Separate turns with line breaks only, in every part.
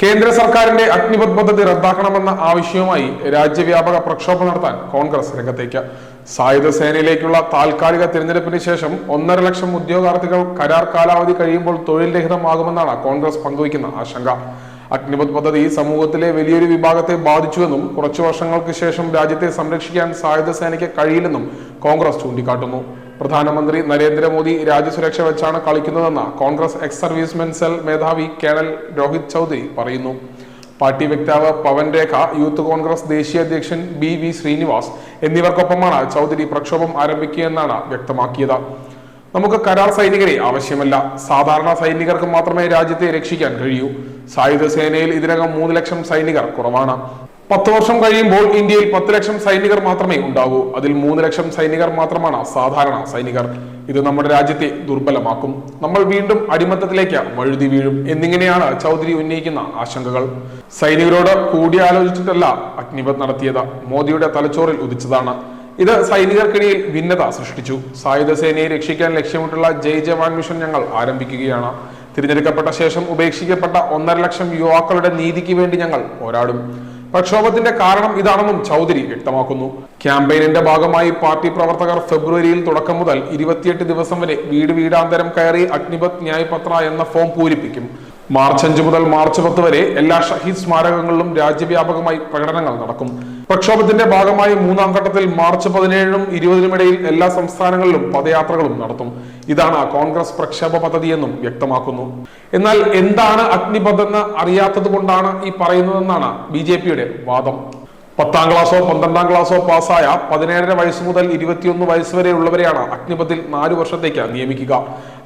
കേന്ദ്ര സർക്കാരിന്റെ അഗ്നിപത് പദ്ധതി റദ്ദാക്കണമെന്ന ആവശ്യവുമായി രാജ്യവ്യാപക പ്രക്ഷോഭം നടത്താൻ കോൺഗ്രസ് രംഗത്തേക്ക്. സായുധ സേനയിലേക്കുള്ള താൽക്കാലിക തിരഞ്ഞെടുപ്പിന് ശേഷം ഒന്നര ലക്ഷം ഉദ്യോഗാർത്ഥികൾ കരാർ കാലാവധി കഴിയുമ്പോൾ തൊഴിൽ രഹിതമാകുമെന്നാണ് കോൺഗ്രസ് പങ്കുവയ്ക്കുന്ന ആശങ്ക. അഗ്നിപത് പദ്ധതി സമൂഹത്തിലെ വലിയൊരു വിഭാഗത്തെ ബാധിച്ചുവെന്നും കുറച്ചു വർഷങ്ങൾക്ക് ശേഷം രാജ്യത്തെ സംരക്ഷിക്കാൻ സായുധ സേനയ്ക്ക് കഴിയില്ലെന്നും കോൺഗ്രസ് ചൂണ്ടിക്കാട്ടുന്നു. പ്രധാനമന്ത്രി നരേന്ദ്രമോദി രാജ്യസുരക്ഷ വെച്ചാണ് കളിക്കുന്നതെന്ന് കോൺഗ്രസ് എക്സ് സർവീസ്മെൻ സെൽ മേധാവി കേണൽ രോഹിത് ചൗധരി പറയുന്നു. പാർട്ടി വക്താവ് പവൻ രേഖ യൂത്ത് കോൺഗ്രസ് ദേശീയ അധ്യക്ഷൻ ബി വി ശ്രീനിവാസ് എന്നിവർക്കൊപ്പമാണ് ചൗധരി പ്രക്ഷോഭം ആരംഭിക്കുകയെന്നാണ് വ്യക്തമാക്കിയത്. നമുക്ക് കരാർ സൈനികരെ ആവശ്യമല്ല. സാധാരണ സൈനികർക്ക് മാത്രമേ രാജ്യത്തെ രക്ഷിക്കാൻ കഴിയൂ. സായുധ സേനയിൽ ഇതിനകം മൂന്ന് ലക്ഷം സൈനികർ കുറവാണ്. പത്ത് വർഷം കഴിയുമ്പോൾ ഇന്ത്യയിൽ പത്ത് ലക്ഷം സൈനികർ മാത്രമേ ഉണ്ടാകൂ അതിൽ മൂന്ന് ലക്ഷം സൈനികർ മാത്രമാണ് സാധാരണ സൈനികർ. ഇത് നമ്മുടെ രാജ്യത്തെ ദുർബലമാക്കും. നമ്മൾ വീണ്ടും അടിമത്തത്തിലേക്ക് വഴുതി വീഴും. എന്നിങ്ങനെയാണ് ചൗധരി ഉന്നയിക്കുന്ന ആശങ്കകൾ. സൈനികരോട് കൂടിയാലോചിച്ചിട്ടല്ല അഗ്നിപത് നടത്തിയത്. മോദിയുടെ തലച്ചോറിൽ ഉദിച്ചതാണ്. ഇത് സൈനികർക്കിടയിൽ ഭിന്നത സൃഷ്ടിച്ചു. സായുധ സേനയെ രക്ഷിക്കാൻ ലക്ഷ്യമിട്ടുള്ള ജയ് ജവാൻ മിഷൻ ഞങ്ങൾ ആരംഭിക്കുകയാണ്. തിരഞ്ഞെടുക്കപ്പെട്ട ശേഷം ഉപേക്ഷിക്കപ്പെട്ട ഒന്നര ലക്ഷം യുവാക്കളുടെ നീതിക്ക് വേണ്ടി ഞങ്ങൾ പോരാടും. പ്രക്ഷോഭത്തിന്റെ കാരണം ഇതാണെന്നും ചൗധരി വ്യക്തമാക്കുന്നു. ക്യാമ്പയിനിന്റെ ഭാഗമായി പാർട്ടി പ്രവർത്തകർ ഫെബ്രുവരിയിൽ തുടക്കം മുതൽ ഇരുപത്തിയെട്ട് ദിവസം വരെ വീട് വീടാന്തരം കയറി അഗ്നിപത് ന്യായപത്ര എന്ന ഫോം പൂരിപ്പിക്കും. മാർച്ച് അഞ്ച് മുതൽ മാർച്ച് പത്ത് വരെ എല്ലാ ഷഹീദ് സ്മാരകങ്ങളിലും രാജ്യവ്യാപകമായി പ്രകടനങ്ങൾ നടക്കും. പ്രക്ഷോഭത്തിന്റെ ഭാഗമായി മൂന്നാം ഘട്ടത്തിൽ മാർച്ച് പതിനേഴിനും ഇരുപതിനും ഇടയിൽ എല്ലാ സംസ്ഥാനങ്ങളിലും പദയാത്രകളും നടത്തും. ഇതാണ് കോൺഗ്രസ് പ്രക്ഷോഭ പദ്ധതിയെന്നും വ്യക്തമാക്കുന്നു. എന്നാൽ എന്താണ് അഗ്നിപഥ് എന്ന് അറിയാത്തത് കൊണ്ടാണ് ഈ പറയുന്നതെന്നാണ് ബി ജെ പിയുടെ വാദം. പത്താം ക്ലാസ്സോ പന്ത്രണ്ടാം ക്ലാസ്സോ പാസ്സായ പതിനേഴര വയസ്സ് മുതൽ ഇരുപത്തിയൊന്ന് വയസ്സ് വരെ ഉള്ളവരെയാണ് അഗ്നിപഥിൽ നാല് വർഷത്തേക്ക് നിയമിക്കുക.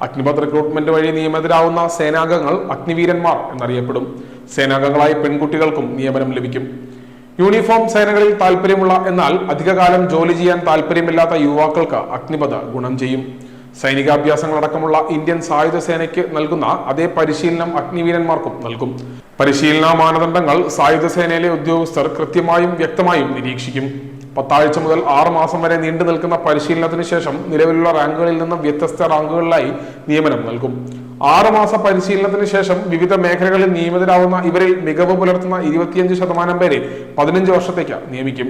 അഗ്നിപഥ് റിക്രൂട്ട്മെന്റ് വഴി നിയമിതരാവുന്ന സേനാംഗങ്ങൾ അഗ്നിവീരന്മാർ എന്നറിയപ്പെടും. സേനാംഗങ്ങളായ പെൺകുട്ടികൾക്കും നിയമനം ലഭിക്കും. യൂണിഫോം സേനകളിൽ താല്പര്യമുള്ള എന്നാൽ അധികകാലം ജോലി ചെയ്യാൻ താല്പര്യമില്ലാത്ത യുവാക്കൾക്ക് അഗ്നിപഥ ഗുണം ചെയ്യും. സൈനികാഭ്യാസങ്ങളടക്കമുള്ള ഇന്ത്യൻ സായുധ സേനയ്ക്ക് നൽകുന്ന അതേ പരിശീലനം അഗ്നിവീരന്മാർക്കും നൽകും. പരിശീലന മാനദണ്ഡങ്ങൾ സായുധ സേനയിലെ ഉദ്യോഗസ്ഥർ കൃത്യമായും വ്യക്തമായും നിരീക്ഷിക്കും. പത്താഴ്ച മുതൽ ആറ് മാസം വരെ നീണ്ടു നിൽക്കുന്ന പരിശീലനത്തിന് ശേഷം നിലവിലുള്ള റാങ്കുകളിൽ നിന്ന് വ്യത്യസ്ത റാങ്കുകളിലായി നിയമനം നൽകും. ആറ് മാസ പരിശീലനത്തിന് ശേഷം വിവിധ മേഖലകളിൽ നിയമിതരാവുന്ന ഇവരിൽ മികവ് പുലർത്തുന്ന ഇരുപത്തിയഞ്ച് ശതമാനം പേരെ പതിനഞ്ച് വർഷത്തേക്ക് നിയമിക്കും.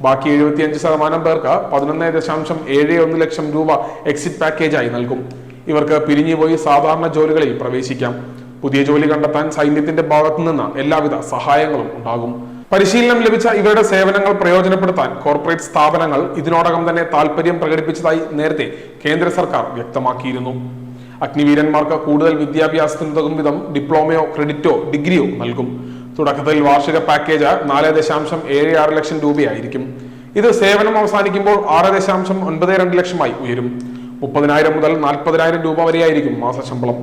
ബാക്കി എഴുപത്തിയഞ്ച് ശതമാനം പേർക്ക് പതിനൊന്ന് ദശാംശം ഏഴ് ഒന്ന് ലക്ഷം രൂപ എക്സിറ്റ് പാക്കേജായി നൽകും. ഇവർക്ക് പിരിഞ്ഞുപോയി സാധാരണ ജോലികളിൽ പ്രവേശിക്കാം. പുതിയ ജോലി കണ്ടെത്താൻ സൈന്യത്തിന്റെ ഭാഗത്തു നിന്ന് എല്ലാവിധ സഹായങ്ങളും ഉണ്ടാകും. പരിശീലനം ലഭിച്ച ഇവരുടെ സേവനങ്ങൾ പ്രയോജനപ്പെടുത്താൻ കോർപ്പറേറ്റ് സ്ഥാപനങ്ങൾ ഇതിനോടകം തന്നെ താല്പര്യം പ്രകടിപ്പിച്ചതായി നേരത്തെ കേന്ദ്ര സർക്കാർ വ്യക്തമാക്കിയിരുന്നു. അഗ്നിവീരന്മാർക്ക് കൂടുതൽ വിദ്യാഭ്യാസത്തിന് തകും വിധം ഡിപ്ലോമയോ ക്രെഡിറ്റോ ഡിഗ്രിയോ നൽകും. തുടക്കത്തിൽ വാർഷിക പാക്കേജ് നാല് ദശാംശം ഏഴ് ആറ് ലക്ഷം രൂപയായിരിക്കും. ഇത് സേവനം അവസാനിക്കുമ്പോൾ ആറ് ദശാംശം ഒൻപത് രണ്ട് ലക്ഷമായി ഉയരും. മുപ്പതിനായിരം മുതൽ നാൽപ്പതിനായിരം രൂപ വരെയായിരിക്കും മാസശമ്പളം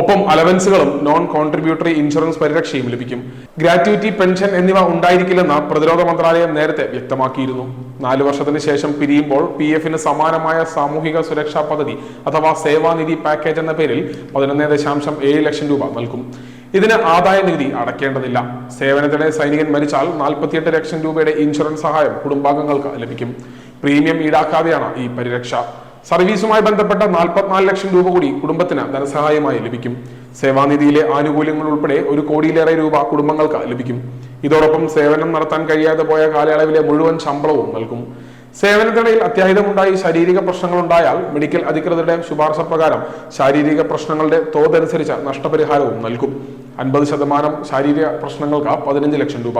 ഒപ്പം അലവൻസുകളും നോൺ കോൺട്രിബ്യൂട്ടറി ഇൻഷുറൻസ് പരിരക്ഷയും ലഭിക്കും. ഗ്രാറ്റുവിറ്റി പെൻഷൻ എന്നിവ ഉണ്ടായിരിക്കില്ലെന്ന് പ്രതിരോധ മന്ത്രാലയം നേരത്തെ വ്യക്തമാക്കിയിരുന്നു. നാല് വർഷത്തിന് ശേഷം പിരിയുമ്പോൾ പി എഫിന് സമാനമായ സാമൂഹിക സുരക്ഷാ പദ്ധതി അഥവാ സേവാനിധി പാക്കേജ് എന്ന പേരിൽ പതിനൊന്ന് ദശാംശം ഏഴ് ലക്ഷം രൂപ നൽകും. ഇതിന് ആദായ നികുതി അടയ്ക്കേണ്ടതില്ല. സേവനത്തിനിടെ സൈനികൻ മരിച്ചാൽ നാൽപ്പത്തിയെട്ട് ലക്ഷം രൂപയുടെ ഇൻഷുറൻസ് സഹായം കുടുംബാംഗങ്ങൾക്ക് ലഭിക്കും. പ്രീമിയം ഈടാക്കാതെയാണ് ഈ പരിരക്ഷ. സർവീസുമായി ബന്ധപ്പെട്ട നാൽപ്പത്തിനാല് ലക്ഷം രൂപ കൂടി കുടുംബത്തിന് ധനസഹായമായി ലഭിക്കും. സേവാനിധിയിലെ ആനുകൂല്യങ്ങൾ ഉൾപ്പെടെ ഒരു കോടിയിലേറെ രൂപ കുടുംബങ്ങൾക്ക് ലഭിക്കും. ഇതോടൊപ്പം സേവനം നടത്താൻ കഴിയാതെ പോയ കാലയളവിലെ മുഴുവൻ ശമ്പളവും നൽകും. സേവനത്തിനിടയിൽ അത്യാഹിതമുണ്ടായി ശാരീരിക പ്രശ്നങ്ങൾ ഉണ്ടായാൽ മെഡിക്കൽ അധികൃതരുടെ ശുപാർശ പ്രകാരം ശാരീരിക പ്രശ്നങ്ങളുടെ തോതനുസരിച്ച് നഷ്ടപരിഹാരവും നൽകും. അൻപത് ശതമാനം ശാരീരിക പ്രശ്നങ്ങൾക്ക് പതിനഞ്ച് ലക്ഷം രൂപ.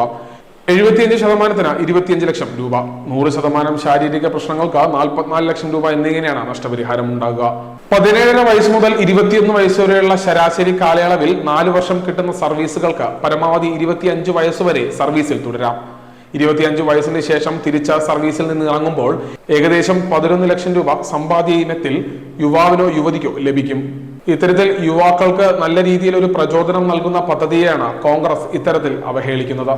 എഴുപത്തിയഞ്ച് ശതമാനത്തിന് ഇരുപത്തിയഞ്ച് ലക്ഷം രൂപ. നൂറ് ശതമാനം ശാരീരിക പ്രശ്നങ്ങൾക്ക് നാൽപ്പത്തിനാല് ലക്ഷം രൂപ എന്നിങ്ങനെയാണ് നഷ്ടപരിഹാരം ഉണ്ടാകുക പതിനേഴര വയസ്സ് മുതൽ ഇരുപത്തിയൊന്ന് വയസ്സ് വരെയുള്ള ശരാശരി കാലയളവിൽ നാല് വർഷം കിട്ടുന്ന സർവീസുകൾക്ക് പരമാവധി ഇരുപത്തിയഞ്ച് വയസ്സ് വരെ സർവീസിൽ തുടരാം. ഇരുപത്തിയഞ്ച് വയസ്സിന് ശേഷം തിരിച്ച സർവീസിൽ നിന്ന് ഇറങ്ങുമ്പോൾ ഏകദേശം പതിനൊന്ന് ലക്ഷം രൂപ സമ്പാദ്യ ഇനത്തിൽ യുവാവിനോ യുവതിക്കോ ലഭിക്കും. ഇത്തരത്തിൽ യുവാക്കൾക്ക് നല്ല രീതിയിൽ ഒരു പ്രചോദനം നൽകുന്ന പദ്ധതിയെയാണ് കോൺഗ്രസ് ഇത്തരത്തിൽ അവഹേളിക്കുന്നത്.